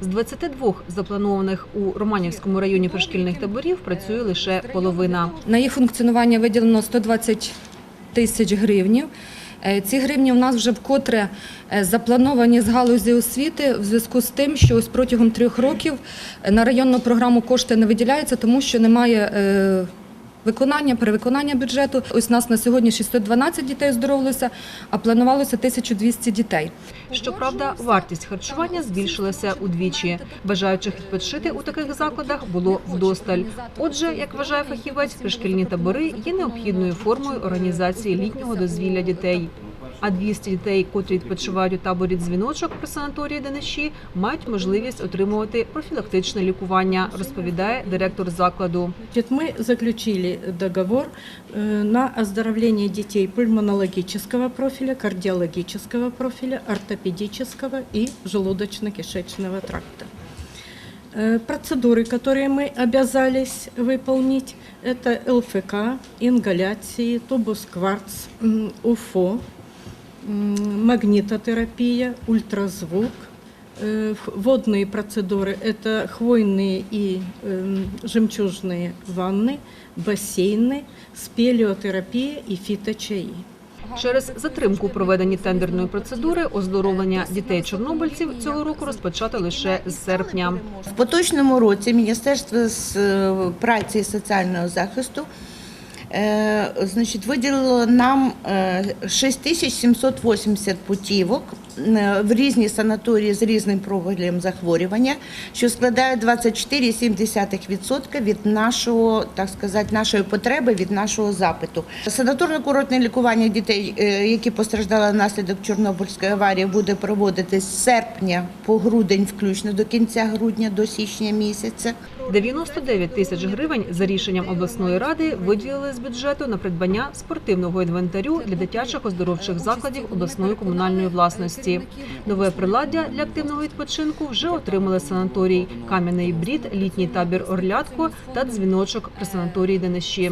З 22 запланованих у Романівському районі пришкільних таборів працює лише половина. На їх функціонування виділено 120 тисяч гривнів. Е, Ці гривні у нас вже вкотре е, заплановані з галузі освіти в зв'язку з тим, що ось протягом трьох років е, на районну програму кошти не виділяються, тому що немає виконання, перевиконання бюджету. Ось нас на сьогодні 612 дітей оздоровилося, а планувалося 1200 дітей. Щоправда, вартість харчування збільшилася удвічі. Бажаючих відпочити у таких закладах було вдосталь. Отже, як вважає фахівець, пришкільні табори є необхідною формою організації літнього дозвілля дітей А 200 дітей, котрі відпочивають у таборі дзвіночок при санаторії Дениші, мають можливість отримувати профілактичне лікування, розповідає директор закладу. Значит, мы заключили договор э, на оздоровление детей пульмонологического профиля, кардиологического профиля, ортопедического и желудочно-кишечного тракта. Э, Процедуры, которые мы обязались выполнить, это ЛФК, ингаляции, тубус кварц, м, УФО, м, магнитотерапия, ультразвук, Э, х- Водные процедуры – это хвойные и эм, жемчужные ванны, бассейны, спелеотерапия и фиточаи. Через затримку у проведенні тендерної процедури оздоровлення дітей-чорнобильців цього року розпочато лише з серпня. В поточному році Міністерство з е, праці і соціального захисту е, значить, виділило нам е, 6780 путівок. е, в різні санаторії з різним профілем захворювання, що складає 24,7% від нашого, так сказати, нашої потреби, від нашого запиту. Санаторно-курортне лікування дітей, е, які постраждали внаслідок Чорнобильської аварії, буде проводитись з серпня по грудень, включно до кінця грудня, до січня місяця. 99 тисяч гривень за рішенням обласної ради виділили з бюджету на придбання спортивного інвентарю для дитячих оздоровчих закладів обласної комунальної власності. Нове приладдя для активного відпочинку вже отримали санаторій. Кам'яний брід, літній табір Орлятко та дзвіночок при санаторії відшкодовує